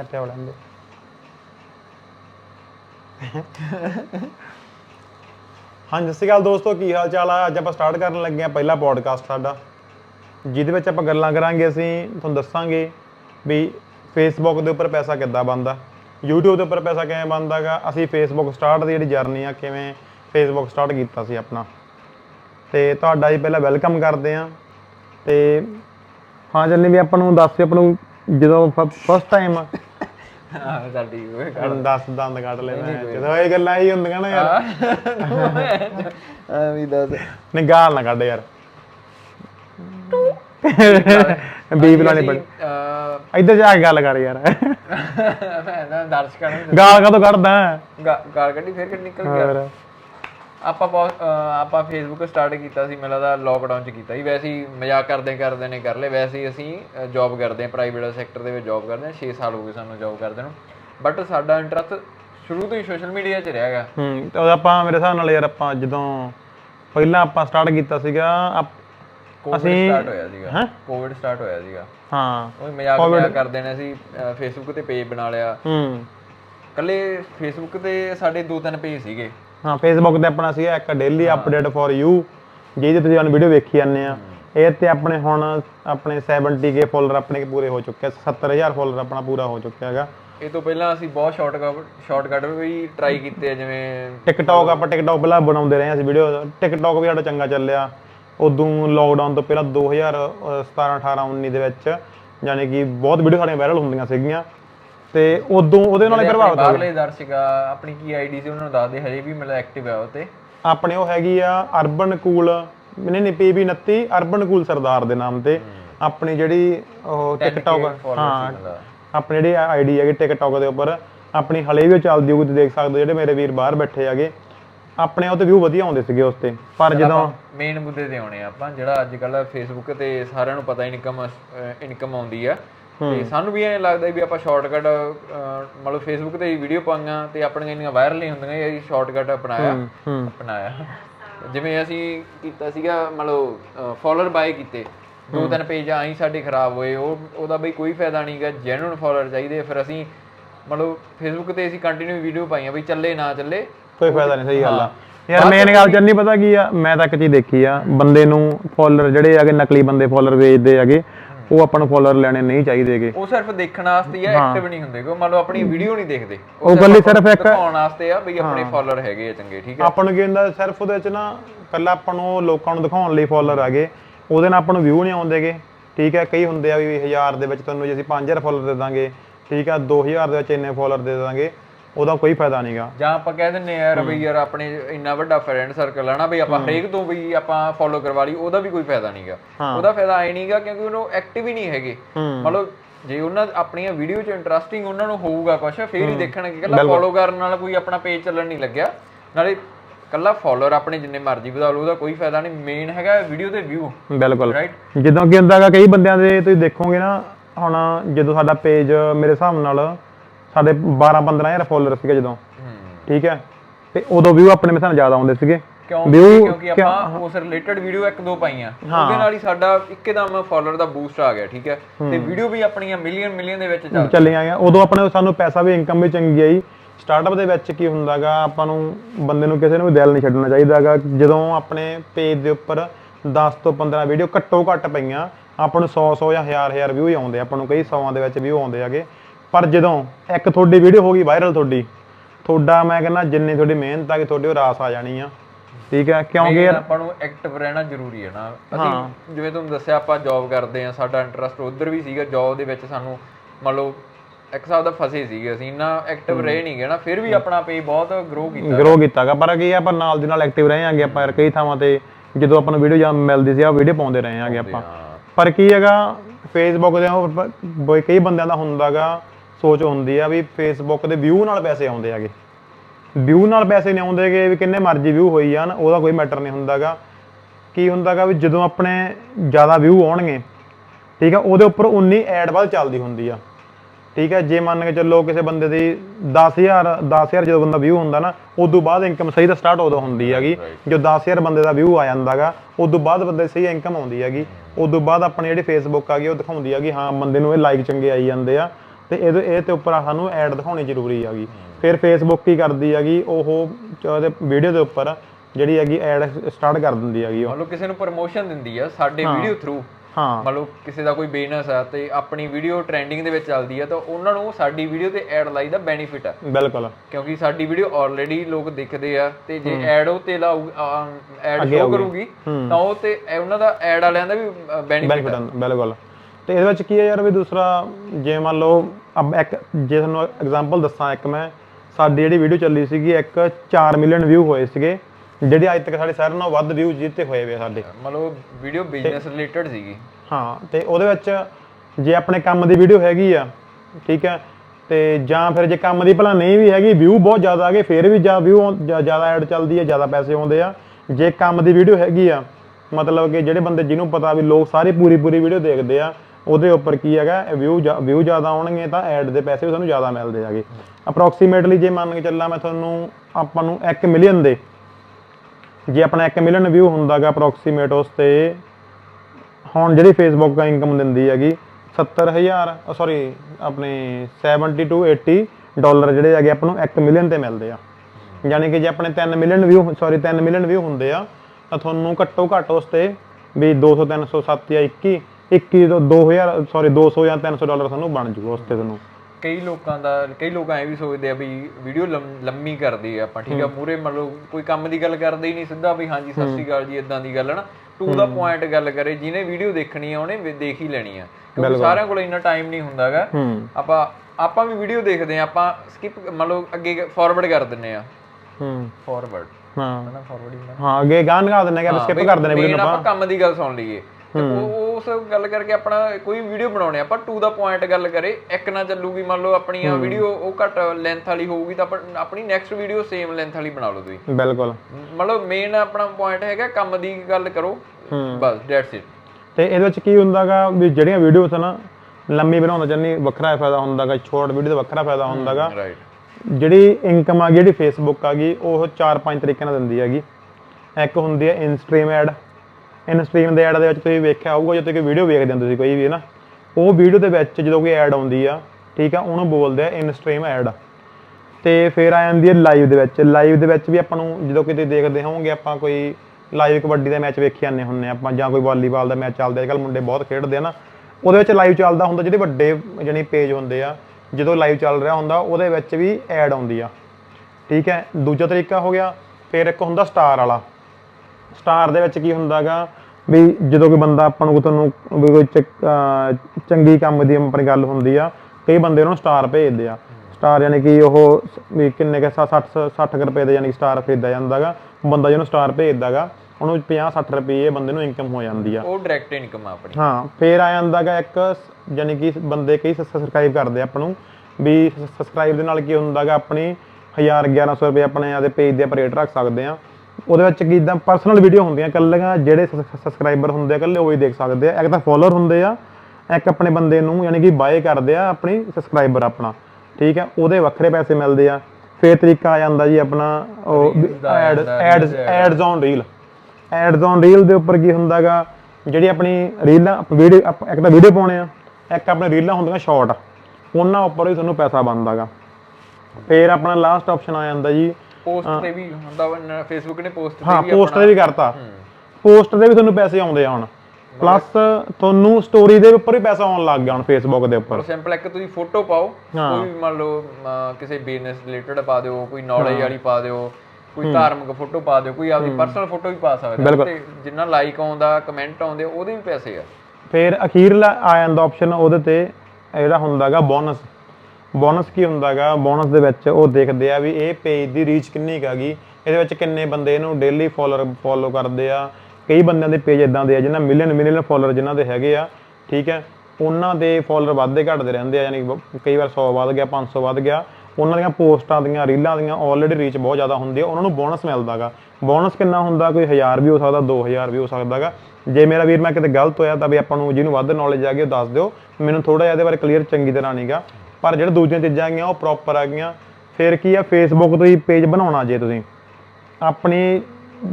ਇੱਥੇ ਹੋ ਹਾਂਜੀ, ਸਤਿ ਸ਼੍ਰੀ ਅਕਾਲ ਦੋਸਤੋ, ਕੀ ਹਾਲ ਚਾਲ ਆ? ਅੱਜ ਆਪਾਂ ਸਟਾਰਟ ਕਰਨ ਲੱਗੇ ਆ ਪਹਿਲਾ ਪੋਡਕਾਸਟ ਸਾਡਾ, ਜਿਹਦੇ ਵਿੱਚ ਆਪਾਂ ਗੱਲਾਂ ਕਰਾਂਗੇ ਅਸੀਂ, ਤੁਹਾਨੂੰ ਦੱਸਾਂਗੇ ਵੀ ਫੇਸਬੁੱਕ ਦੇ ਉੱਪਰ ਪੈਸਾ ਕਿੱਦਾਂ ਬਣਦਾ, YouTube ਦੇ ਉੱਪਰ ਪੈਸਾ ਕਿਵੇਂ ਬਣਦਾਗਾ ਅਸੀਂ ਫੇਸਬੁੱਕ ਸਟਾਰਟ ਦੀ ਜਿਹੜੀ ਜਰਨੀ ਆ, ਕਿਵੇਂ ਫੇਸਬੁੱਕ ਸਟਾਰਟ ਕੀਤਾ ਸੀ ਆਪਣਾ। ਤੇ ਤੁਹਾਡਾ ਜੀ ਪਹਿਲਾਂ ਵੈਲਕਮ ਕਰਦੇ ਆ ਤੇ ਹਾਂ ਜੰਨੀ ਵੀ ਆਪਾਂ ਨੂੰ ਦੱਸ, ਆਪਾਂ ਨੂੰ ਜਦੋਂ ਫਸਟ ਟਾਈਮ ਹਾਂ ਸਾਡੀ ਓਏ 10 ਦੰਦ ਕੱਢ ਲੈਣਾ ਜਦੋਂ ਇਹ ਗੱਲਾਂ ਹੀ ਹੁੰਦੀਆਂ ਨਾ ਯਾਰ। ਐਵੇਂ ਦੱਸ। ਨਹੀਂ ਗਾਲ ਨਾ ਕੱਢ ਯਾਰ। ਬੀਬ ਲਾਣੀ ਪੜ। ਅ ਇੱਧਰ ਜਾ ਕੇ ਗੱਲ ਕਰ ਯਾਰ। ਮੈਂ ਤਾਂ ਦਰਸ਼ਕਾਂ ਨੂੰ ਗਾਲ ਕਦੋਂ ਕੱਢਦਾ? ਗਾ- ਗਾਲ ਕੱਢੀ ਫਿਰ ਕੱਢ ਨਿਕਲ ਗਿਆ? ਆਪਾਂ ਬਹੁਤ- ਅਹ ਆਪਾਂ ਫੇਸਬੁੱਕ ਸਟਾਰਟ ਕੀਤਾ ਸੀ ਮੈਨੂੰ ਲੱਗਦਾ ਲੋਕਡਾਊਨ ਚ ਕੀਤਾ ਸੀ। ਵੈਸੇ ਹੀ ਮਜ਼ਾਕ ਕਰਦੇ ਕਰਦੇ ਨੇ ਕਰ ਲਏ। ਵੈਸੇ ਹੀ ਅਸੀਂ ਜੌਬ ਕਰਦੇ ਹਾਂ ਪ੍ਰਾਈਵੇਟ ਸੈਕਟਰ ਦੇ ਵਿੱਚ ਜੌਬ ਕਰਦੇ ਹਾਂ। 6 ਸਾਲ ਹੋ ਗਏ ਸਾਨੂੰ ਜੌਬ ਕਰਦੇ ਨੂੰ। ਬਟ ਸਾਡਾ ਇੰਟਰਸਟ ਸ਼ੁਰੂ ਤੋਂ ਹੀ ਸੋਸ਼ਲ ਮੀਡੀਆ 'ਚ ਰਿਹਾ ਹੈਗਾ। ਹੂੰ ਤੇ ਆਪਾਂ ਮੇਰੇ ਹਿਸਾਬ ਨਾਲ ਯਾਰ ਆਪਾਂ ਜਦੋਂ ਪਹਿਲਾਂ ਆਪਾਂ ਸਟਾਰਟ ਕੀਤਾ ਸੀਗਾ ਆਪ- ਕੋਵਿਡ ਸਟਾਰਟ ਹੋਇਆ ਸੀਗਾ। ਕੋਵਿਡ ਸਟਾਰਟ ਹੋਇਆ ਸੀਗਾ। ਹਾਂ ਉਹ ਮਜ਼ਾਕ ਮਜ਼ਾਕ ਕਰਦੇ ਨੇ ਅਸੀਂ ਫੇਸਬੁੱਕ ਤੇ ਪੇਜ ਬਣਾ ਲਿਆ। ਹੂੰ। ਕੱਲੇ ਫੇਸਬੁੱਕ ਤੇ ਸਾਡੇ ਦੋ ਤਿੰਨ ਪੇਜ ਸੀਗੇ। ਹਾਂ ਫੇਸਬੁੱਕ ਤੇ ਆਪਣਾ ਸੀਗਾ ਇੱਕ ਡੇਲੀ ਅਪਡੇਟ ਫॉर ਯੂ ਜਿਹਦੇ ਤੁਸੀਂ ਹੁਣ ਵੀਡੀਓ ਵੇਖੀ ਜਾਂਦੇ ਆ। ਇਹ ਤੇ ਆਪਣੇ ਹੁਣ ਆਪਣੇ 70k ਫਾਲੋਅਰ ਆਪਣੇ ਪੂਰੇ ਹੋ ਚੁੱਕੇ ਆ 70000 ਫਾਲੋਅਰ ਆਪਣਾ ਪੂਰਾ ਹੋ ਚੁੱਕਿਆ ਹੈਗਾ। ਇਹ ਤੋਂ ਪਹਿਲਾਂ ਅਸੀਂ ਬਹੁਤ ਸ਼ਾਰਟਕਟ ਸ਼ਾਰਟਕਟ ਵੀ ਟਰਾਈ ਕੀਤੇ ਆ ਜਿਵੇਂ ਟਿਕਟੌਕ ਆਪਾਂ ਟਿਕਟੌਕ ਪਹਿਲਾਂ ਬਣਾਉਂਦੇ ਰਹੇ ਅਸੀਂ ਵੀਡੀਓ ਟਿਕਟੌਕ ਵੀ ਸਾਡਾ ਚੰਗਾ ਚੱਲਿਆ। ਉਦੋਂ ਲੋਕਡਾਊਨ ਤੋਂ ਪਹਿਲਾਂ 2017 18 19 ਦੇ ਵਿੱਚ ਯਾਨੀ ਕਿ ਬਹੁਤ ਵੀਡੀਓ ਸਾਡੀਆਂ ਵਾਇਰਲ ਹੁੰਦੀਆਂ ਸੀਗੀਆਂ। ਤੇ ਉਦੋਂ ਉਹਦੇ ਨਾਲ ਹੀ ਪ੍ਰਭਾਵਿਤ ਹੋ ਬਾਹਰਲੇ ਦਰਸ਼ਕ ਆਪਣੀ ਕੀ ਆਈਡੀ ਸੀ ਉਹਨਾਂ ਨੂੰ ਦੱਸਦੇ ਹਜੇ ਵੀ ਮਤਲਬ ਐਕਟਿਵ ਆ ਉਹ ਤੇ। ਆਪਣੇ ਉਹ ਹੈਗੀ ਆ ਅਰਬਨ ਕੂਲ ਨਹੀਂ ਨਹੀਂ ਪੀਬੀ 29 ਅਰਬਨ ਕੂਲ ਸਰਦਾਰ ਦੇ ਨਾਮ ਤੇ। ਆਪਣੀ ਜਿਹੜੀ ਉਹ ਟਿਕਟੌਕ ਹਾਂ ਆਪਣੀ ਜਿਹੜੀ ਆਈਡੀ ਹੈਗੀ ਟਿਕਟੌਕ ਦੇ ਉੱਪਰ। ਆਪਣੀ ਹਲੇ ਵੀ ਚੱਲਦੀ ਹੋਊਗੀ ਤੁਸੀਂ ਦੇਖ ਸਕਦੇ ਹੋ ਜਿਹੜੇ ਮੇਰੇ ਵੀਰ ਬਾਹਰ ਬੈਠੇ ਹੈਗੇ। ਆਪਣੇ ਉਹ ਤੇ ਵਿਊ ਵਧੀਆ ਆਉਂਦੇ ਸੀਗੇ ਉਸ ਤੇ। ਪਰ ਜਦੋਂ ਮੇਨ ਮੁੱਦੇ ਤੇ ਆਉਣੇ ਆਪਾਂ ਜਿਹੜਾ ਅੱਜ ਕੱਲ ਫੇਸਬੁੱਕ ਤੇ ਸਾਰਿਆਂ ਨੂੰ ਪਤਾ ਇਨਕਮ ਇਨਕਮ ਆਉਂਦੀ ਆ। ਤੇ ਸਾਨੂੰ ਵੀ ਐਂ ਲੱਗਦਾ ਵੀ ਆਪਾਂ ਸ਼ਾਰਟਕਟ ਮਤਲਬ ਫੇਸਬੁੱਕ ਤੇ ਵੀਡੀਓ ਪਾਈਆਂ ਤੇ ਆਪਣੀਆਂ ਇੰਨੀਆਂ ਵਾਇਰਲ ਨਹੀਂ ਹੁੰਦੀਆਂ ਇਹ ਸ਼ਾਰਟਕਟ ਅਪਣਾਇਆ। ਅਪਣਾਇਆ। ਜਿਵੇਂ ਅਸੀਂ ਕੀਤਾ ਸੀਗਾ ਮਤਲਬ ਫਾਲੋਅਰ ਬਾਏ ਕੀਤੇ। ਦੋ ਤਿੰਨ ਪੇਜ ਆਈ ਸਾਡੇ ਖਰਾਬ ਹੋਏ ਉਹ ਉਹਦਾ ਬਈ ਕੋਈ ਫਾਇਦਾ ਨਹੀਂਗਾ ਜੈਨੂਨ ਫਾਲੋਅਰ ਚਾਹੀਦੇ ਫਿਰ ਅਸੀਂ ਮਤਲਬ ਫੇਸਬੁੱਕ ਤੇ ਅਸੀਂ ਕੰਟੀਨਿਊ ਵੀਡੀਓ ਪਾਈਆਂ ਬਈ ਚੱਲੇ ਨਾ ਚੱਲੇ। ਕੋਈ ਫਾਇਦਾ ਨਹੀਂ ਸਹੀ ਗੱਲ ਆ। ਯਾਰ ਮੇਨ ਗੱਲ ਚੱਲ ਨਹੀਂ ਪਤਾ ਕੀ ਆ? ਮੈਂ ਤਾਂ ਇੱਕ ਚੀਜ਼ ਦੇਖੀ ਆ ਬੰਦੇ ਨੂੰ ਫਾਲੋਅਰ ਜਿਹੜੇ ਹੈਗੇ ਨਕਲੀ ਬੰਦੇ ਫਾਲੋਅਰ ਵੇਚਦੇ ਹੈਗੇ ਉਹ ਆਪਾਂ ਨੂੰ ਫਾਲੋਅਰ ਲੈਣੇ ਨਹੀਂ ਚਾਹੀਦੇਗੇ। ਉਹ ਸਿਰਫ ਦੇਖਣ ਵਾਸਤੇ ਹੀ ਆ ਐਕਟਿਵ ਨਹੀਂ ਹੁੰਦੇ ਕੋ ਮੰਨ ਲਓ ਆਪਣੀ ਵੀਡੀਓ ਨਹੀਂ ਦੇਖਦੇ। ਉਹ ਗੱਲੀ ਸਿਰਫ ਇੱਕ ਦਿਖਾਉਣ ਵਾਸਤੇ ਆ ਬਈ ਆਪਣੇ ਫਾਲੋਅਰ ਹੈਗੇ ਆ ਚੰਗੇ ਠੀਕ ਹੈ? ਆਪਾਂ ਨੂੰ ਕੀ ਹੁੰਦਾ ਸਿਰਫ ਉਹਦੇ ਵਿੱਚ ਨਾ ਕੱਲਾ ਆਪਾਂ ਨੂੰ ਲੋਕਾਂ ਨੂੰ ਦਿਖਾਉਣ ਲਈ ਫਾਲੋਅਰ ਹੈਗੇ ਉਹਦੇ ਨਾਲ ਆਪਾਂ ਨੂੰ ਵਿਊ ਨਹੀਂ ਆਉਂਦੇਗੇ ਠੀਕ ਹੈ ਕਈ ਹੁੰਦੇ ਆ ਵੀ 1000 ਦੇ ਵਿੱਚ ਤੁਹਾਨੂੰ ਜੇ ਅਸੀਂ 5000 ਫਾਲੋਅਰ ਦੇ ਦਾਂਗੇ ਠੀਕ ਆ 2000 ਦੇ ਵਿੱਚ ਇੰਨੇ ਫਾਲੋਅਰ ਦੇ ਦਾਂਗੇ। ਉਹਦਾ ਕੋਈ ਫਾਇਦਾ ਨਹੀਂਗਾ। ਜਾਂ ਆਪਾਂ ਕਹਿ ਦਿੰਨੇ ਆ ਯਾਰ ਬਈ ਯਾਰ ਆਪਣੇ ਇੰਨਾ ਵੱਡਾ ਫਰੈਂਡ ਸਰਕਲ ਆ ਨਾ ਬਈ ਆਪਾਂ ਹਰੇਕ ਤੋਂ ਵੀ ਆਪਾਂ ਫੋਲੋ ਕਰਵਾ ਲਈ ਉਹਦਾ ਵੀ ਕੋਈ ਫਾਇਦਾ ਨਹੀਂਗਾ। ਉਹਦਾ ਫਾਇਦਾ ਐ ਨਹੀਂਗਾ ਕਿਉਂਕਿ ਉਹਨੂੰ ਐਕਟਿਵ ਹੀ ਨਹੀਂ ਹੈਗੇ। ਮਤਲਬ ਜੇ ਉਹਨਾਂ ਆਪਣੀਆਂ ਵੀਡੀਓ 'ਚ ਇੰਟਰਸਟਿੰਗ ਉਹਨਾਂ ਨੂੰ ਹੋਊਗਾ ਕੁਝ ਫੇਰ ਹੀ ਦੇਖਣਗੇ ਕੱਲਾ ਫੋਲੋ ਕਰਨ ਨਾਲ ਕੋਈ ਆਪਣਾ ਪੇਜ ਚੱਲਣ ਨਹੀਂ ਲੱਗਿਆ। ਨਾਲੇ ਕੱਲਾ ਫਾਲੋਅਰ ਆਪਣੇ ਜਿੰਨੇ ਮਰਜ਼ੀ ਵਧਾ ਲਓ ਉਹਦਾ ਕੋਈ ਫਾਇਦਾ ਨਹੀਂ। ਮੇਨ ਹੈਗਾ ਵੀਡੀਓ ਤੇ ਵਿਊ ਬਿਲਕੁਲ। ਰਾਈਟ ਜਦੋਂ ਕੀ ਹੁੰਦਾਗਾ ਕਈ ਬੰਦਿਆਂ ਦੇ ਤੁਸੀਂ ਦੇਖੋਗੇ ਨਾ ਹੁਣ ਜਦੋਂ ਸਾਡਾ ਪੇਜ ਮੇਰੇ ਹਿਸਾਬ ਨਾਲ ਸਾਡੇ 12 15000 ਫਾਲੋਅਰ ਸੀਗੇ ਜਦੋਂ। ਠੀਕ ਹੈ? ਤੇ ਉਦੋਂ ਵਿਊ ਆਪਣੇ ਨਾਲ ਜ਼ਿਆਦਾ ਆਉਂਦੇ ਸੀਗੇ। ਕਿਉਂ? ਕਿਉਂਕਿ ਆਪਾਂ ਉਸ ਰਿਲੇਟਡ ਵੀਡੀਓ ਇੱਕ ਦੋ ਪਾਈਆਂ। ਉਹਦੇ ਨਾਲ ਹੀ ਸਾਡਾ ਇੱਕਦਮ ਫਾਲੋਅਰ ਦਾ ਬੂਸਟ ਆ ਗਿਆ ਠੀਕ ਹੈ? ਤੇ ਵੀਡੀਓ ਵੀ ਆਪਣੀਆਂ ਮਿਲੀਅਨ ਮਿਲੀਅਨ ਦੇ ਵਿੱਚ ਚੱਲ ਗਿਆ ਉਦੋਂ ਆਪਣੇ ਸਾਨੂੰ ਪੈਸਾ ਵੀ ਇਨਕਮ ਵੀ ਚੰਗੀ ਆਈ। ਸਟਾਰਟਅਪ ਦੇ ਵਿੱਚ ਕੀ ਹੁੰਦਾਗਾ ਆਪਾਂ ਨੂੰ ਬੰਦੇ ਨੂੰ ਕਿਸੇ ਨੂੰ ਵੀ ਦਿਲ ਨਹੀਂ ਛੱਡਣਾ ਚਾਹੀਦਾਗਾ। ਜਦੋਂ ਆਪਣੇ ਪੇਜ ਦੇ ਉੱਪਰ 10 ਤੋਂ 15 ਵੀਡੀਓ ਘੱਟੋ ਘੱਟ ਪਈਆਂ ਆਪਾਂ ਨੂੰ 100 100 ਜਾਂ 1000 1000 ਵਿਊ ਹੀ ਆਉਂਦੇ ਆਪਾਂ ਨੂੰ ਕਈ ਸੌਆਂ ਦੇ ਵਿੱਚ ਵਿਊ ਆਉਂਦੇ ਹੈਗੇ। ਪਰ ਜਦੋਂ ਇੱਕ ਤੁਹਾਡੀ ਵੀਡੀਓ ਹੋ ਗਈ ਵਾਇਰਲ ਤੁਹਾਡੀ ਤੁਹਾਡਾ ਮੈਂ ਕਹਿੰਦਾ ਜਿੰਨੀ ਤੁਹਾਡੀ ਮਿਹਨਤ ਆ ਕਿ ਤੁਹਾਡੀ ਉਹ ਰਾਸ ਆ ਜਾਣੀ ਆ। ਠੀਕ ਹੈ ਕਿਉਂਕਿ ਆਪਾਂ ਨੂੰ ਐਕਟਿਵ ਰਹਿਣਾ ਜ਼ਰੂਰੀ ਹੈ ਨਾ। ਅਸੀਂ ਜਿਵੇਂ ਤੁਹਾਨੂੰ ਦੱਸਿਆ ਆਪਾਂ ਜੌਬ ਕਰਦੇ ਆ ਸਾਡਾ ਇੰਟਰਸਟ ਉਧਰ ਵੀ ਸੀਗਾ ਜੌਬ ਦੇ ਵਿੱਚ ਸਾਨੂੰ ਮੰਨ ਲਓ ਇੱਕ ਹਿਸਾਬ ਦਾ ਫਸੇ ਸੀਗੇ ਅਸੀਂ ਇੰਨਾ ਐਕਟਿਵ ਰਹੇ ਨਹੀਂ ਗਏ ਨਾ ਫਿਰ ਵੀ ਆਪਣਾ ਪੇਜ ਬਹੁਤ ਗਰੋ ਕੀਤਾ। ਗਰੋ ਕੀਤਾਗਾ ਪਰ ਕੀ ਆਪਾਂ ਨਾਲ ਦੀ ਨਾਲ ਐਕਟਿਵ ਰਹੇ ਆਂਗੇ ਆਪਾਂ ਕਈ ਥਾਵਾਂ ਤੇ ਜਦੋਂ ਆਪਾਂ ਨੂੰ ਵੀਡੀਓ ਜਾਂ ਮਿਲਦੀ ਸੀ ਆ ਵੀਡੀਓ ਪਾਉਂਦੇ ਰਹੇ ਆਂਗੇ ਆਪਾਂ ਪਰ ਕੀ ਹੈਗਾ ਫੇਸਬੁੱਕ ਦੇ ਉਹ ਕਈ ਬੰਦਿਆਂ ਦਾ ਹੁੰਦਾਗਾ ਸੋਚ ਹੁੰਦੀ ਆ ਵੀ ਫੇਸਬੁੱਕ ਦੇ ਵਿਊ ਨਾਲ ਪੈਸੇ ਆਉਂਦੇ ਹੈਗੇ। ਵਿਊ ਨਾਲ ਪੈਸੇ ਨਹੀਂ ਆਉਂਦੇਗੇ ਵੀ ਕਿੰਨੇ ਮਰਜ਼ੀ ਵਿਊ ਹੋਈ ਜਾਣ ਉਹਦਾ ਕੋਈ ਮੈਟਰ ਨਹੀਂ ਹੁੰਦਾਗਾ। ਕੀ ਹੁੰਦਾਗਾ ਵੀ ਜਦੋਂ ਆਪਣੇ ਜ਼ਿਆਦਾ ਵਿਊ ਆਉਣਗੇ ਠੀਕ ਆ ਉਹਦੇ ਉੱਪਰ ਉਨੀ ਐਡ ਵੱਧ ਚੱਲਦੀ ਹੁੰਦੀ ਆ। ਠੀਕ ਹੈ ਜੇ ਮੰਨ ਕੇ ਚੱਲੋ ਕਿਸੇ ਬੰਦੇ ਦੀ 10000 10000 ਜਦੋਂ ਬੰਦਾ ਵਿਊ ਹੁੰਦਾ ਨਾ ਉਦੋਂ ਬਾਅਦ ਇਨਕਮ ਸਹੀ ਤਾਂ ਸਟਾਰਟ ਉਦੋਂ ਹੁੰਦੀ ਹੈਗੀ। ਜੋ 10000 ਬੰਦੇ ਦਾ ਵਿਊ ਆ ਜਾਂਦਾਗਾ ਉਦੋਂ ਬਾਅਦ ਬੰਦੇ ਦੀ ਸਹੀ ਇਨਕਮ ਆਉਂਦੀ ਹੈਗੀ। ਉਦੋਂ ਬਾਅਦ ਆਪਣੀ ਜਿਹੜੀ ਫੇਸਬੁੱਕ ਆ ਗਈ ਉਹ ਦਿਖਾਉਂਦੀ ਹੈਗੀ ਹਾਂ ਬੰਦੇ ਨੂੰ ਇਹ ਲਾਈਕ ਚੰਗੇ ਆਈ ਜਾਂਦੇ ਆ। ਤੇ ਇਹਦੇ ਇਹ ਤੇ ਉੱਪਰ ਸਾਨੂੰ ਐਡ ਦਿਖਾਉਣੀ ਜ਼ਰੂਰੀ ਹੈਗੀ। ਫਿਰ ਫੇਸਬੁੱਕ ਕੀ ਕਰਦੀ ਹੈਗੀ ਉਹ ਉਹਦੇ ਵੀਡੀਓ ਦੇ ਉੱਪਰ ਜਿਹੜੀ ਹੈਗੀ ਐਡ ਸਟਾਰਟ ਕਰ ਦਿੰਦੀ ਹੈਗੀ ਉਹ। ਲਓ ਕਿਸੇ ਨੂੰ ਪ੍ਰਮੋਸ਼ਨ ਦਿੰਦੀ ਆ ਸਾਡੇ ਵੀਡੀਓ ਥਰੂ ਹਾਂ। ਮੰਨ ਲਓ ਕਿਸੇ ਦਾ ਕੋਈ ਬਿਜ਼ਨਸ ਆ ਤੇ ਆਪਣੀ ਵੀਡੀਓ ਟ੍ਰੈਂਡਿੰਗ ਦੇ ਵਿੱਚ ਚੱਲਦੀ ਆ ਤਾਂ ਉਹਨਾਂ ਨੂੰ ਸਾਡੀ ਵੀਡੀਓ ਤੇ ਐਡ ਲਾਈ ਦਾ ਬੈਨੀਫਿਟ ਆ। ਬਿਲਕੁਲ। ਕਿਉਂਕਿ ਸਾਡੀ ਵੀਡੀਓ ਆਲਰੇਡੀ ਲੋਕ ਦੇਖਦੇ ਆ ਤੇ ਜੇ ਐਡ ਉਹ ਤੇ ਲਾਊ ਐਡ ਸ਼ੋ ਕਰੂਗੀ ਤਾਂ ਉਹ ਤੇ ਉਹਨਾਂ ਦਾ ਐਡ ਵਾਲਿਆਂ ਦਾ ਵੀ ਬੈਨੀਫਿਟ ਬੈਨੀਫਿਟ ਬਿਲਕੁਲ। ਤੇ ਇਹਦੇ ਵਿੱਚ ਕੀ ਹੈ ਯਾਰ ਵੀ ਦੂਸਰਾ ਜੇ ਮੰਨ ਲਓ ਅਬ ਇੱਕ ਜੇ ਤੁਹਾਨੂੰ ਐਗਜ਼ਾਮਪਲ ਦੱਸਾਂ ਇੱਕ ਮੈਂ ਸਾਡੀ ਜਿਹੜੀ ਵੀਡੀਓ ਚੱਲੀ ਸੀਗੀ ਇੱਕ 4 ਮਿਲੀਅਨ ਵਿਊ ਹੋਏ ਸੀਗੇ ਜਿਹੜੇ ਅੱਜ ਤੱਕ ਸਾਡੇ ਸਾਰਿਆਂ ਨਾਲੋਂ ਵੱਧ ਵਿਊ ਜਿੱਤੇ ਹੋਏ ਵੇ ਸਾਡੇ। ਮੰਨ ਲਓ ਵੀਡੀਓ ਬਿਜ਼ਨਸ ਰਿਲੇਟਡ ਸੀਗੀ। ਹਾਂ ਤੇ ਉਹਦੇ ਵਿੱਚ ਜੇ ਆਪਣੇ ਕੰਮ ਦੀ ਵੀਡੀਓ ਹੈਗੀ ਆ ਠੀਕ ਹੈ ਤੇ ਜਾਂ ਫਿਰ ਜੇ ਕੰਮ ਦੀ ਭਲਾ ਨਹੀਂ ਵੀ ਹੈਗੀ ਵਿਊ ਬਹੁਤ ਜ਼ਿਆਦਾ ਆ ਗਏ ਫਿਰ ਵੀ ਜਾਂ ਵਿਊ ਜ਼ਿਆਦਾ ਐਡ ਚੱਲਦੀ ਹੈ ਜ਼ਿਆਦਾ ਪੈਸੇ ਆਉਂਦੇ ਆ। ਜੇ ਕੰਮ ਦੀ ਵੀਡੀਓ ਹੈਗੀ ਆ ਮਤਲਬ ਕਿ ਜਿਹੜੇ ਬੰਦੇ ਜਿਹਨੂੰ ਪਤਾ ਵੀ ਲੋਕ ਸਾਰੇ ਪੂਰੀ ਪੂਰੀ ਵੀਡੀਓ ਦੇਖਦੇ ਆ ਉਹਦੇ ਉੱਪਰ ਕੀ ਹੈਗਾ ਵਿਊ ਵਿਊ ਜ਼ਿਆਦਾ ਆਉਣਗੇ ਤਾਂ ਐਡ ਦੇ ਪੈਸੇ ਵੀ ਤੁਹਾਨੂੰ ਜ਼ਿਆਦਾ ਮਿਲਦੇ ਹੈਗੇ। ਅਪਰੋਕਸੀਮੇਟਲੀ ਜੇ ਮੰਨ ਕੇ ਚੱਲਾਂ ਮੈਂ ਤੁਹਾਨੂੰ, ਆਪਾਂ ਨੂੰ 1 ਮਿਲੀਅਨ ਦੇ। ਜੇ ਆਪਣਾ 1 ਮਿਲੀਅਨ ਵਿਊ ਹੁੰਦਾਗਾ ਅਪਰੋਕਸੀਮੇਟ ਉਸ ਤੇ, ਹੁਣ ਜਿਹੜੀ ਫੇਸਬੁੱਕ ਦਾ ਇਨਕਮ ਦਿੰਦੀ ਹੈਗੀ 70000 ਸੌਰੀ ਆਪਣੇ 70 ਟੂ 80 ਡਾਲਰ ਜਿਹੜੇ ਹੈਗੇ ਆਪਾਂ ਨੂੰ 1 ਮਿਲੀਅਨ ਤੇ ਮਿਲਦੇ ਆ। ਯਾਨੀ ਕਿ ਜੇ ਆਪਣੇ 3 million view sorry 3 million view ਹੁੰਦੇ ਆ, ਤਾਂ ਤੁਹਾਨੂੰ ਘੱਟੋ ਘੱਟ ਉਸ ਤੇ ਵੀ 200 300 7 ਜਾਂ 21 21 ਤੋਂ 2000 ਸੌਰੀ 200 ਜਾਂ 300 ਡਾਲਰ ਤੁਹਾਨੂੰ ਬਣ ਜੂਗਾ ਉਸ ਤੇ ਤੁਹਾਨੂੰ ਕਈ ਲੋਕਾਂ ਦਾ ਕਈ ਲੋਕ ਐ ਵੀ ਸੋਚਦੇ ਆ ਵੀ ਵੀਡੀਓ ਲੰਮੀ ਕਰਦੇ ਆ ਆਪਾਂ ਠੀਕ ਆ ਮੂਰੇ ਮਤਲਬ ਕੋਈ ਕੰਮ ਦੀ ਗੱਲ ਕਰਦੇ ਹੀ ਨਹੀਂ ਸਿੱਧਾ ਵੀ ਹਾਂਜੀ ਸਤਿ ਸ਼੍ਰੀ ਅਕਾਲ ਜੀ ਇਦਾਂ ਦੀ ਗੱਲ ਹੈ ਨਾ। ਟੂ ਦਾ ਪੁਆਇੰਟ ਗੱਲ ਕਰੇ ਜਿਹਨੇ ਵੀਡੀਓ ਦੇਖਣੀ ਆ ਉਹਨੇ ਦੇਖ ਹੀ ਲੈਣੀ ਆ। ਕਿਉਂਕਿ ਸਾਰਿਆਂ ਕੋਲ ਇੰਨਾ ਟਾਈਮ ਨਹੀਂ ਹੁੰਦਾਗਾ ਆਪਾਂ ਆਪਾਂ ਵੀ ਵੀਡੀਓ ਦੇਖਦੇ ਆ ਆਪਾਂ ਸਕਿਪ ਮੰਨ ਲਓ ਅੱਗੇ ਫਾਰਵਰਡ ਕਰ ਦਿੰਨੇ ਆ। ਹੂੰ। ਫਾਰਵਰਡ ਹਾਂ। ਹੀ ਅੱਗੇ ਗਾਣ ਗਾ ਦਿੰਨੇ ਕਿ ਸਕਿਪ ਕਰ ਦਿੰਨੇ ਵੀਡੀਓ ਆਪਾਂ। ਕੰਮ ਦੀ ਗੱਲ ਸੁਣ ਲਈਏ। ਤੇ ਉਹ ਉਸ ਗੱਲ ਕਰਕੇ ਆਪਣਾ ਕੋਈ ਵੀਡੀਓ ਬਣਾਉਣੇ ਆਪਾਂ ਟੂ ਦਾ ਪੁਆਇੰਟ ਗੱਲ ਕਰੇ ਇੱਕ ਨਾ ਚੱਲੂਗੀ ਮੰਨ ਲਓ ਆਪਣੀ ਆ ਵੀਡੀਓ ਉਹ ਘੱਟ ਲੈਂਥ ਵਾਲੀ ਹੋਊਗੀ ਤਾਂ ਆਪਾਂ ਆਪਣੀ ਨੈਕਸਟ ਵੀਡੀਓ ਸੇਮ ਲੈਂਥ ਵਾਲੀ ਬਣਾ ਲਓ ਤੁਸੀਂ। ਬਿਲਕੁਲ। ਮਤਲਬ ਮੇਨ ਆਪਣਾ ਪੁਆਇੰਟ ਹੈਗਾ ਕੰਮ ਦੀ ਗੱਲ ਕਰੋ ਬਸ ਦੈਟਸ ਇਟ ਤੇ ਇਹਦੇ ਵਿੱਚ ਕੀ ਹੁੰਦਾਗਾ ਵੀ ਜਿਹੜੀਆਂ ਵੀਡੀਓਸ ਨਾ ਲੰਮੀ ਬਣਾਉਣਾ ਚਾਹੁੰਦੀ ਵੱਖਰਾ ਫਾਇਦਾ ਹੁੰਦਾਗਾ ਛੋਟ ਵੀਡੀਓ ਦਾ ਵੱਖਰਾ ਫਾਇਦਾ ਹੁੰਦਾਗਾ ਰਾਈਟ ਜਿਹੜੀ ਇਨਕਮ ਆ ਗਈ ਜਿਹੜੀ ਫੇਸਬੁੱਕ ਆ ਗਈ ਉਹ ਚਾਰ ਪੰਜ ਤਰੀਕੇ ਨਾਲ ਦਿੰਦੀ ਹੈਗੀ। ਇੱਕ ਹੁੰਦੀ ਹੈ ਇਨਸਟ੍ਰੀਮ ਐਡ ਇਨਸਟ੍ਰੀਮ ਦੇ ਐਡ ਦੇ ਵਿੱਚ ਤੁਸੀਂ ਵੇਖਿਆ ਹੋਊਗਾ, ਜਦੋਂ ਕੋਈ ਵੀਡੀਓ ਵੇਖਦੇ ਹੋ ਤੁਸੀਂ ਕੋਈ ਵੀ, ਹੈ ਨਾ? ਉਹ ਵੀਡੀਓ ਦੇ ਵਿੱਚ ਜਦੋਂ ਕੋਈ ਐਡ ਆਉਂਦੀ ਆ, ਠੀਕ ਆ, ਉਹਨੂੰ ਬੋਲਦੇ ਆ ਇਨਸਟ੍ਰੀਮ ਐਡ ਤੇ ਫਿਰ ਆ ਜਾਂਦੀ ਹੈ ਲਾਈਵ ਦੇ ਵਿੱਚ। ਲਾਈਵ ਦੇ ਵਿੱਚ ਵੀ ਆਪਾਂ ਨੂੰ ਜਦੋਂ ਕਿਤੇ ਦੇਖਦੇ ਹੋਵਾਂਗੇ, ਆਪਾਂ ਕੋਈ ਲਾਈਵ ਕਬੱਡੀ ਦਾ ਮੈਚ ਵੇਖੀ ਜਾਂਦੇ ਹੁੰਨੇ ਆ ਆਪਾਂ, ਜਾਂ ਕੋਈ ਵਾਲੀਬਾਲ ਦਾ ਮੈਚ ਚੱਲਦਾ ਅੱਜਕੱਲ ਮੁੰਡੇ ਬਹੁਤ ਖੇਡਦੇ ਆ ਨਾ। ਉਹਦੇ ਵਿੱਚ ਲਾਈਵ ਚੱਲਦਾ ਹੁੰਦਾ, ਜਿਹੜੇ ਵੱਡੇ ਜਾਨੀ ਪੇਜ ਹੁੰਦੇ ਆ, ਜਦੋਂ ਲਾਈਵ ਚੱਲ ਰਿਹਾ ਹੁੰਦਾ, ਉਹਦੇ ਵਿੱਚ ਵੀ ਐਡ ਆਉਂਦੀ ਆ। ਠੀਕ ਹੈ, ਦੂਜਾ ਤਰੀਕਾ ਹੋ ਗਿਆ, ਫਿਰ ਇੱਕ ਹੁੰਦਾ ਸਟਾਰ ਵਾਲਾ। ਸਟਾਰ ਦੇ ਵਿੱਚ ਕੀ ਹੁੰਦਾਗਾ? ਵੀ ਜਦੋਂ ਕੋਈ ਬੰਦਾ ਆਪਾਂ ਨੂੰ ਤੁਹਾਨੂੰ ਵੀ ਕੋਈ ਚੰਗੀ ਕੰਮ ਦੀ ਆਪਣੀ ਗੱਲ ਹੁੰਦੀ ਆ ਕਈ ਬੰਦੇ ਉਹਨੂੰ ਸਟਾਰ ਭੇਜਦੇ ਆ। ਸਟਾਰ ਯਾਨੀ ਕਿ ਉਹ ਵੀ ਕਿੰਨੇ ਕਿ 60 60 ਕੁ ਰੁਪਏ ਦਾ ਯਾਨੀ ਸਟਾਰ ਖਰੀਦਿਆ ਜਾਂਦਾਗਾ। ਬੰਦਾ ਜਿਹਨੂੰ ਸਟਾਰ ਭੇਜਦਾਗਾ ਉਹਨੂੰ 50 60 ਰੁਪਏ ਬੰਦੇ ਨੂੰ ਇਨਕਮ ਹੋ ਜਾਂਦੀ ਆ। ਉਹ ਡਾਇਰੈਕਟ ਇਨਕਮ ਆ ਆਪਣੀ। ਹਾਂ ਫੇਰ ਆ ਜਾਂਦਾਗਾ ਇੱਕ ਯਾਨੀ ਕਿ ਬੰਦੇ ਕਈ ਸਬਸਕ੍ਰਾਈਬ ਕਰਦੇ ਆ ਆਪਾਂ ਨੂੰ। ਵੀ ਸਬਸਕ੍ਰਾਈਬ ਦੇ ਨਾਲ ਕੀ ਹੁੰਦਾਗਾ ਆਪਣੀ 1000 1100 ਰੁਪਏ ਆਪਣੇ ਆਦੇ ਪੇਜ ਦੇ ਰੇਟ ਰੱਖ ਸਕਦੇ ਆ। ਉਹਦੇ ਵਿੱਚ ਕੀ ਇਦਾਂ ਪਰਸਨਲ ਵੀਡੀਓ ਹੁੰਦੀਆਂ ਕੱਲੀਆਂ ਜਿਹੜੇ ਸਬਸਕ੍ਰਾਈਬਰ ਹੁੰਦੇ ਆ ਕੱਲੇ ਉਹ ਹੀ ਦੇਖ ਸਕਦੇ ਆ। ਇੱਕ ਤਾਂ ਫਾਲੋਅਰ ਹੁੰਦੇ ਆ ਇੱਕ ਆਪਣੇ ਬੰਦੇ ਨੂੰ ਯਾਨੀ ਕਿ ਬਾਏ ਕਰਦੇ ਆ ਆਪਣੀ ਸਬਸਕ੍ਰਾਈਬਰ ਆਪਣਾ ਠੀਕ ਹੈ? ਉਹਦੇ ਵੱਖਰੇ ਪੈਸੇ ਮਿਲਦੇ ਆ। ਫੇਰ ਤਰੀਕਾ ਆ ਜਾਂਦਾ ਜੀ ਆਪਣਾ ਉਹ ad ads ads on reel ads on reel ਦੇ ਉੱਪਰ ਕੀ ਹੁੰਦਾਗਾ ਜਿਹੜੀ ਆਪਣੀ ਰੀਲਾਂ ਵੀਡੀਓ ਇੱਕ ਤਾਂ ਵੀਡੀਓ ਪਾਉਣੇ ਆ ਇੱਕ ਆਪਣੇ ਰੀਲਾਂ ਹੁੰਦੀਆਂ ਸ਼ਾਰਟ ਉਹਨਾਂ ਉੱਪਰ ਵੀ ਤੁਹਾਨੂੰ ਪੈਸਾ ਬਣਦਾਗਾ। ਫੇਰ ਆਪਣਾ ਲਾਸਟ ਆਪਸ਼ਨ ਆ ਜਾਂਦਾ ਜੀ ਪੋਸਟ ਤੇ ਵੀ ਹੁੰਦਾ ਫੇਸਬੁੱਕ ਨੇ ਪੋਸਟ ਹਾਂ ਤੇ ਵੀ ਪੋਸਟ ਤੇ ਵੀ ਕਰਤਾ। ਪੋਸਟ ਦੇ ਵੀ ਤੁਹਾਨੂੰ ਪੈਸੇ ਆਉਂਦੇ ਆ ਹੁਣ। ਪਲੱਸ ਤੁਹਾਨੂੰ ਸਟੋਰੀ ਦੇ ਉੱਪਰ ਵੀ ਪੈਸਾ ਆਉਣ ਲੱਗ ਗਿਆ ਹੁਣ ਫੇਸਬੁੱਕ ਦੇ ਉੱਪਰ। ਸਿੰਪਲ ਇੱਕ ਤੁਸੀਂ ਫੋਟੋ ਪਾਓ ਕੋਈ ਵੀ ਮੰਨ ਲਓ ਕਿਸੇ ਬਿਜ਼ਨਸ ਰਿਲੇਟਡ ਪਾ ਦਿਓ ਕੋਈ ਨੌਲੇਜ ਵਾਲੀ ਪਾ ਦਿਓ ਕੋਈ ਧਾਰਮਿਕ ਫੋਟੋ ਪਾ ਦਿਓ ਕੋਈ ਆਪਦੀ ਪਰਸਨਲ ਫੋਟੋ ਵੀ ਪਾ ਸਕਦੇ। ਹੋ ਤੇ ਜਿੰਨਾ ਲਾਈਕ ਆਉਂਦਾ ਕਮੈਂਟ ਆਉਂਦੇ ਉਹਦੇ ਵੀ ਪੈਸੇ ਆ। ਫਿਰ ਅਖੀਰਲਾ ਆ ਜਾਂਦਾ ਆਪਸ਼ਨ ਉਹਦੇ ਤੇ ਜਿਹੜਾ ਹੁੰਦਾਗਾ ਬੋਨਸ ਬੋਨਸ ਕੀ ਹੁੰਦਾਗਾ ਬੋਨਸ ਦੇ ਵਿੱਚ ਉਹ ਦੇਖਦੇ ਆ ਵੀ ਇਹ ਪੇਜ ਦੀ ਰੀਚ ਕਿੰਨੀ ਕੁ ਹੈਗੀ। ਇਹਦੇ ਵਿੱਚ ਕਿੰਨੇ ਬੰਦੇ ਇਹਨੂੰ ਡੇਲੀ ਫਾਲੋਅਰ ਫੋਲੋ ਕਰਦੇ ਆ। ਕਈ ਬੰਦਿਆਂ ਦੇ ਪੇਜ ਇਦਾਂ ਦੇ ਆ ਜਿਨ੍ਹਾਂ ਮਿਲੀਅਨ ਮਿਲੀਅਨ ਫਾਲੋਅਰ ਜਿਨ੍ਹਾਂ ਦੇ ਹੈਗੇ ਆ, ਠੀਕ ਹੈ? ਉਹਨਾਂ ਦੇ ਫਾਲੋਅਰ ਵੱਧਦੇ ਘਟਦੇ ਰਹਿੰਦੇ ਆ, ਯਾਨੀ ਕਈ ਵਾਰ 100 ਵੱਧ ਗਿਆ 500 ਵੱਧ ਗਿਆ। ਉਹਨਾਂ ਦੀਆਂ ਪੋਸਟਾਂ ਦੀਆਂ, ਰੀਲਾਂ ਦੀਆਂ ਆਲਰੇਡੀ ਰੀਚ ਬਹੁਤ ਜ਼ਿਆਦਾ ਹੁੰਦੀ ਆ, ਉਹਨਾਂ ਨੂੰ ਬੋਨਸ ਮਿਲਦਾਗਾ ਬੋਨਸ ਕਿੰਨਾ ਹੁੰਦਾ? ਕੋਈ 1000 ਵੀ ਹੋ ਸਕਦਾ 2000 ਵੀ ਹੋ ਸਕਦਾਗਾ ਜੇ ਮੇਰਾ ਵੀਰ ਮੈਂ ਕਿਤੇ ਗਲਤ ਹੋਇਆ ਤਾਂ ਵੀ ਆਪਾਂ ਨੂੰ ਜਿਹਨੂੰ ਵੱਧ ਨੌਲੇਜ ਆ ਗਈ ਉਹ ਦੱਸ ਦਿਓ। ਮੈਨੂੰ ਥੋੜਾ ਜਿਹਾ ਇਹਦੇ ਬਾਰੇ ਕਲੀਅਰ ਚੰਗੀ ਤਰ੍ਹਾਂ ਨਹੀਂਗਾ ਪਰ ਜਿਹੜੇ ਦੂਜੀਆਂ ਚੀਜ਼ਾਂ ਹੈਗੀਆਂ ਉਹ ਪ੍ਰੋਪਰ ਆ ਗਈਆਂ ਫਿਰ ਕੀ ਆ ਫੇਸਬੁੱਕ ਤੋਂ ਹੀ ਪੇਜ ਬਣਾਉਣਾ ਜੇ ਤੁਸੀਂ। ਆਪਣੀ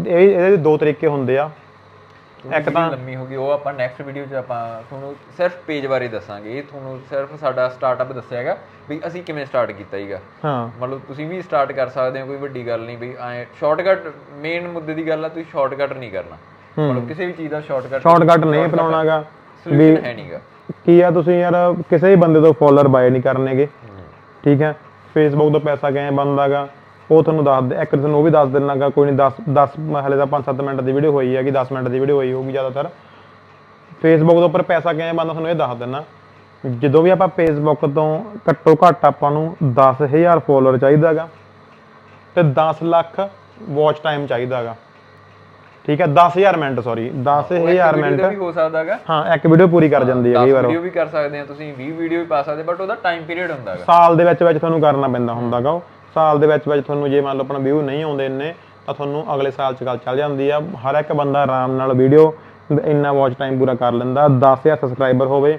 ਇਹ ਇਹਦੇ ਦੋ ਤਰੀਕੇ ਹੁੰਦੇ ਆ। ਇੱਕ ਤਾਂ ਲੰਮੀ ਹੋ ਗਈ ਉਹ ਆਪਾਂ ਨੈਕਸਟ ਵੀਡੀਓ 'ਚ ਆਪਾਂ ਤੁਹਾਨੂੰ ਸਿਰਫ ਪੇਜ ਬਾਰੇ ਦੱਸਾਂਗੇ। ਇਹ ਤੁਹਾਨੂੰ ਸਿਰਫ ਸਾਡਾ ਸਟਾਰਟਅਪ ਦੱਸਿਆ ਹੈਗਾ ਵੀ ਅਸੀਂ ਕਿਵੇਂ ਸਟਾਰਟ ਕੀਤਾ ਹੀਗਾ। ਹਾਂ। ਮਤਲਬ ਤੁਸੀਂ ਵੀ ਸਟਾਰਟ ਕਰ ਸਕਦੇ ਹੋ ਕੋਈ ਵੱਡੀ ਗੱਲ ਨਹੀਂ ਵੀ ਐ ਸ਼ਾਰਟਕਟ ਮੇਨ ਮੁੱਦੇ ਦੀ ਗੱਲ ਆ ਤੁਸੀਂ ਸ਼ਾਰਟਕਟ ਨਹੀਂ ਕਰਨਾ। ਮਤਲਬ ਕਿਸੇ ਵੀ ਚੀਜ਼ ਦਾ ਸ਼ਾਰਟਕਟ ਸ਼ਾਰਟਕਟ ਨਹੀਂ ਅਪਣਾਉਣਾਗਾ ਸੋਲੂਸ਼ਨ ਹੈ ਨਹੀਂਗਾ ਕੀ ਆ ਤੁਸੀਂ ਯਾਰ ਕਿਸੇ ਵੀ ਬੰਦੇ ਤੋਂ ਫੋਲੋਅਰ ਬਾਏ ਨਹੀਂ ਕਰਨੇਗੇ। ਠੀਕ ਹੈ? ਫੇਸਬੁੱਕ ਤੋਂ ਪੈਸਾ ਕਿਵੇਂ ਬਣਦਾਗਾ? ਉਹ ਤੁਹਾਨੂੰ ਦੱਸ ਦੇ। ਇੱਕ ਤੁਹਾਨੂੰ ਉਹ ਵੀ ਦੱਸ ਦੇਣਾਗਾ ਕੋਈ ਨਹੀਂ 10 10 ਹਲੇ ਤਾਂ 5-7 ਮਿੰਟ ਦੀ ਵੀਡੀਓ ਹੋਈ ਹੈਗੀ 10 ਮਿੰਟ ਦੀ ਵੀਡੀਓ ਹੋਈ ਹੋਊਗੀ ਜ਼ਿਆਦਾਤਰ। ਫੇਸਬੁੱਕ ਦੇ ਉੱਪਰ ਪੈਸਾ ਕਿਵੇਂ ਬਣਦਾ ਤੁਹਾਨੂੰ ਇਹ ਦੱਸ ਦਿੰਨਾ ਜਦੋਂ ਵੀ ਆਪਾਂ ਫੇਸਬੁੱਕ ਤੋਂ ਘੱਟੋ ਘੱਟ ਆਪਾਂ ਨੂੰ 10000 ਫੋਲੋਅਰ ਚਾਹੀਦਾਗਾ ਤੇ 10 ਲੱਖ ਵਾਚ ਟਾਈਮ ਚਾਹੀਦਾਗਾ। ਠੀਕ ਹੈ 10000 ਮਿੰਟ ਸੌਰੀ 10000 ਮਿੰਟ। ਵੀ ਹੋ ਸਕਦਾ ਹੈਗਾ। ਹਾਂ ਇੱਕ ਵੀਡੀਓ ਪੂਰੀ ਕਰ ਜਾਂਦੀ ਹੈ ਕਈ ਵਾਰ। ਵੀਡੀਓ ਵੀ ਕਰ ਸਕਦੇ ਆ ਤੁਸੀਂ 20 ਵੀਡੀਓ ਵੀ ਪਾ ਸਕਦੇ ਬਟ ਉਹਦਾ ਟਾਈਮ ਪੀਰੀਅਡ ਹੁੰਦਾ ਹੈਗਾ। ਸਾਲ ਦੇ ਵਿੱਚ ਵਿੱਚ ਤੁਹਾਨੂੰ ਕਰਨਾ ਪੈਂਦਾ ਹੁੰਦਾਗਾ ਉਹ। ਸਾਲ ਦੇ ਵਿੱਚ ਵਿੱਚ ਤੁਹਾਨੂੰ ਜੇ ਮੰਨ ਲਓ ਆਪਣਾ ਵਿਊ ਨਹੀਂ ਆਉਂਦੇ ਇੰਨੇ ਤਾਂ ਤੁਹਾਨੂੰ ਅਗਲੇ ਸਾਲ ਚ ਗੱਲ ਚੱਲ ਜਾਂਦੀ ਆ। ਹਰ ਇੱਕ ਬੰਦਾ ਆਰਾਮ ਨਾਲ ਵੀਡੀਓ ਇੰਨਾ ਵਾਚ ਟਾਈਮ ਪੂਰਾ ਕਰ ਲੈਂਦਾ 10000 ਸਬਸਕ੍ਰਾਈਬਰ ਹੋਵੇ।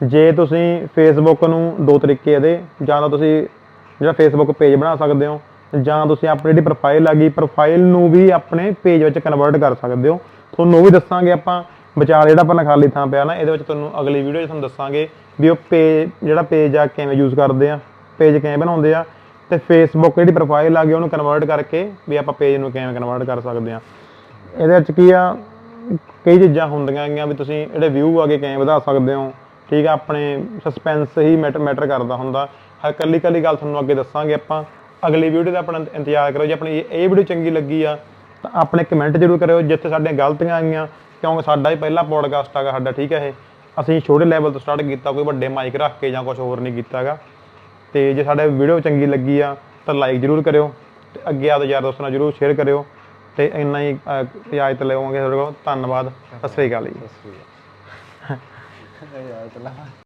ਜੇ ਤੁਸੀਂ ਫੇਸਬੁੱਕ ਨੂੰ ਦੋ ਤਰੀਕੇ ਇਹਦੇ ਜਾਂ ਤਾਂ ਤੁਸੀਂ ਜਿਹੜਾ ਫੇਸਬੁੱਕ ਪੇਜ ਬਣਾ ਸਕਦੇ ਹੋ ਜਾਂ ਤੁਸੀਂ ਆਪਣੀ ਜਿਹੜੀ ਪ੍ਰੋਫਾਈਲ ਆ ਗਈ ਪ੍ਰੋਫਾਈਲ ਨੂੰ ਵੀ ਆਪਣੇ ਪੇਜ ਵਿੱਚ ਕਨਵਰਟ ਕਰ ਸਕਦੇ ਹੋ। ਤੁਹਾਨੂੰ ਉਹ ਵੀ ਦੱਸਾਂਗੇ ਆਪਾਂ, ਵਿਚਾਰ ਜਿਹੜਾ ਆਪਣਾ ਖਾਲੀ ਥਾਂ ਪਿਆ ਨਾ, ਇਹਦੇ ਵਿੱਚ ਤੁਹਾਨੂੰ ਅਗਲੀ ਵੀਡੀਓ 'ਚ ਤੁਹਾਨੂੰ ਦੱਸਾਂਗੇ ਵੀ ਉਹ ਪੇਜ ਜਿਹੜਾ ਪੇਜ ਆ, ਕਿਵੇਂ ਯੂਜ਼ ਕਰਦੇ ਆ ਪੇਜ ਕਿਵੇਂ ਬਣਾਉਂਦੇ ਆ ਤੇ ਫੇਸਬੁੱਕ ਜਿਹੜੀ ਪ੍ਰੋਫਾਈਲ ਆ ਗਈ, ਉਹਨੂੰ ਕਨਵਰਟ ਕਰਕੇ ਵੀ ਆਪਾਂ ਪੇਜ ਨੂੰ ਕਿਵੇਂ ਕਨਵਰਟ ਕਰ ਸਕਦੇ ਆ। ਇਹਦੇ ਵਿੱਚ ਕੀ ਆ, ਕਈ ਚੀਜ਼ਾਂ ਹੁੰਦੀਆਂ ਹੈਗੀਆਂ ਵੀ ਤੁਸੀਂ ਜਿਹੜੇ ਵਿਊ ਆਗੇ ਕਿਵੇਂ ਵਧਾ ਸਕਦੇ ਹੋ। ਠੀਕ ਆ, ਆਪਣੇ ਸਸਪੈਂਸ ਹੀ ਮੈਟਰ ਮੈਟਰ ਕਰਦਾ ਹੁੰਦਾ। ਹਰ ਕੱਲੀ ਕੱਲੀ ਗੱਲ ਤੁਹਾਨੂੰ ਅੱਗੇ ਦੱਸਾਂਗੇ ਆਪਾਂ। ਅਗਲੀ ਵੀਡੀਓ ਦਾ ਆਪਣਾ ਇੰਤਜ਼ਾਰ ਕਰੋ। ਜੇ ਆਪਣੀ ਇਹ ਵੀਡੀਓ ਚੰਗੀ ਲੱਗੀ ਆ, ਤਾਂ ਆਪਣੇ ਕਮੈਂਟ ਜ਼ਰੂਰ ਕਰਿਓ, ਜਿੱਥੇ ਸਾਡੀਆਂ ਗਲਤੀਆਂ ਆਈਆਂ, ਕਿਉਂਕਿ ਸਾਡਾ ਹੀ ਪਹਿਲਾ ਪੋਡਕਾਸਟ ਹੈਗਾ ਸਾਡਾ, ਠੀਕ ਹੈ ਇਹ। ਅਸੀਂ ਛੋਟੇ ਲੈਵਲ ਤੋਂ ਸਟਾਰਟ ਕੀਤਾ, ਕੋਈ ਵੱਡੇ ਮਾਈਕ ਰੱਖ ਕੇ ਜਾਂ ਕੁਝ ਹੋਰ ਨਹੀਂ ਕੀਤਾਗਾ ਤੇ ਜੇ ਸਾਡੇ ਵੀਡੀਓ ਚੰਗੀ ਲੱਗੀ ਆ, ਤਾਂ ਲਾਈਕ ਜ਼ਰੂਰ ਕਰਿਓ, ਤੇ ਅੱਗੇ ਆਪਦੇ ਯਾਰ ਦੋਸਤਾਂ ਨਾਲ ਜ਼ਰੂਰ ਸ਼ੇਅਰ ਕਰਿਓ। ਤੇ ਇੰਨਾ ਹੀ ਇਜਾਜ਼ਤ ਲਵਾਂਗੇ ਤੁਹਾਡੇ ਕੋਲ। ਧੰਨਵਾਦ। ਸਤਿ ਸ੍ਰੀ ਅਕਾਲ ਜੀ। ਸਤਿ ਸ਼੍ਰੀ ਅਕਾਲ।